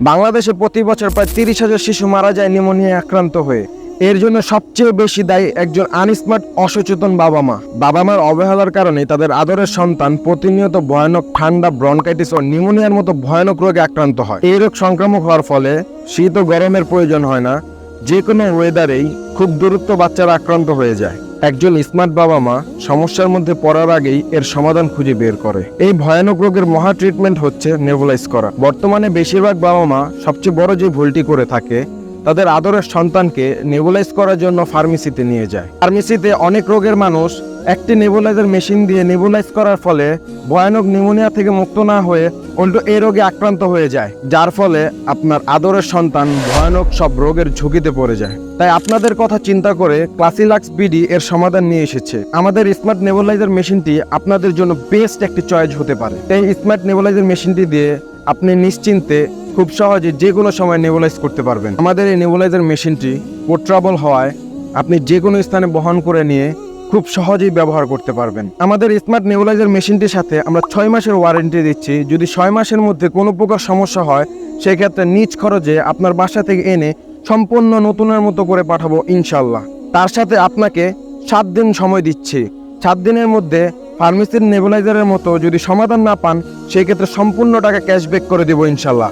বাংলাদেশে প্রতি বছর প্রায় তিরিশ হাজার শিশু মারা যায় নিউমোনিয়া আক্রান্ত হয়ে। এর জন্য সবচেয়ে বেশি দায়ী একজন আনস্মার্ট, অসচেতন বাবা মা। বাবা মার অবহেলার কারণে তাদের আদরের সন্তান প্রতিনিয়ত ভয়ানক ঠান্ডা ব্রনকাইটিস ও নিউমোনিয়ার মতো ভয়ানক রোগে আক্রান্ত হয়। এই রোগ সংক্রামক হওয়ার ফলে শীত ও গরমের প্রয়োজন হয় না। যে কোনো ওয়েদারেই খুব দূরত্ব বাচ্চারা আক্রান্ত হয়ে যায়। একজন স্মার্ট বাবা মা সমস্যার মধ্যে পড়ার আগেই এর সমাধান খুঁজে বের করে। এই ভয়ানক রোগের মহা ট্রিটমেন্ট হচ্ছে নেভুলাইজ করা। বর্তমানে বেশিরভাগ বাবা মা সবচেয়ে বড় যে ভুলটি করে থাকে, তাদের আদরের সন্তানকে নেবুলাইজ করার জন্য ফার্মেসিতে নিয়ে যায়। ফার্মেসিতে অনেক রোগের মানুষ একটি নেবুলাইজার মেশিন দিয়ে নেবুলাইজ করার ফলে ভয়ানক নিউমোনিয়া থেকে মুক্ত না হয়ে উল্টো এই রোগে আক্রান্ত হয়ে যায়, যার ফলে আপনার আদরের সন্তান ভয়ানক সব রোগের ঝুঁকিতে পড়ে যায়। তাই আপনাদের কথা চিন্তা করে ক্লাসিলাক্স বিডি এর সমাধান নিয়ে এসেছে। আমাদের স্মার্ট নেবুলাইজার মেশিনটি আপনাদের জন্য বেস্ট একটি চয়েস হতে পারে। এই স্মার্ট নেবুলাইজার মেশিনটি দিয়ে আপনি নিশ্চিন্তে খুব সহজে যে কোনো সময় নেবুলাইজ করতে পারবেন। আমাদের এই নেবুলাইজার মেশিনটি পোর্ট্রাবল হওয়ায় আপনি যে কোনো স্থানে বহন করে নিয়ে খুব সহজেই ব্যবহার করতে পারবেন। আমাদের স্মার্ট নেবুলাইজার মেশিনটির সাথে আমরা ছয় মাসের ওয়ারেন্টি দিচ্ছি। যদি ছয় মাসের মধ্যে কোনো প্রকার সমস্যা হয়, সেক্ষেত্রে নিজ খরচে আপনার বাসা থেকে এনে সম্পূর্ণ নতুনের মতো করে পাঠাবো ইনশাল্লাহ তার সাথে আপনাকে সাত দিন সময় দিচ্ছি। সাত দিনের মধ্যে ফার্মেসির নেবুলাইজারের মতো যদি সমাধান না পান সেই ক্ষেত্রে সম্পূর্ণ টাকা ক্যাশব্যাক করে দেবো ইনশাল্লাহ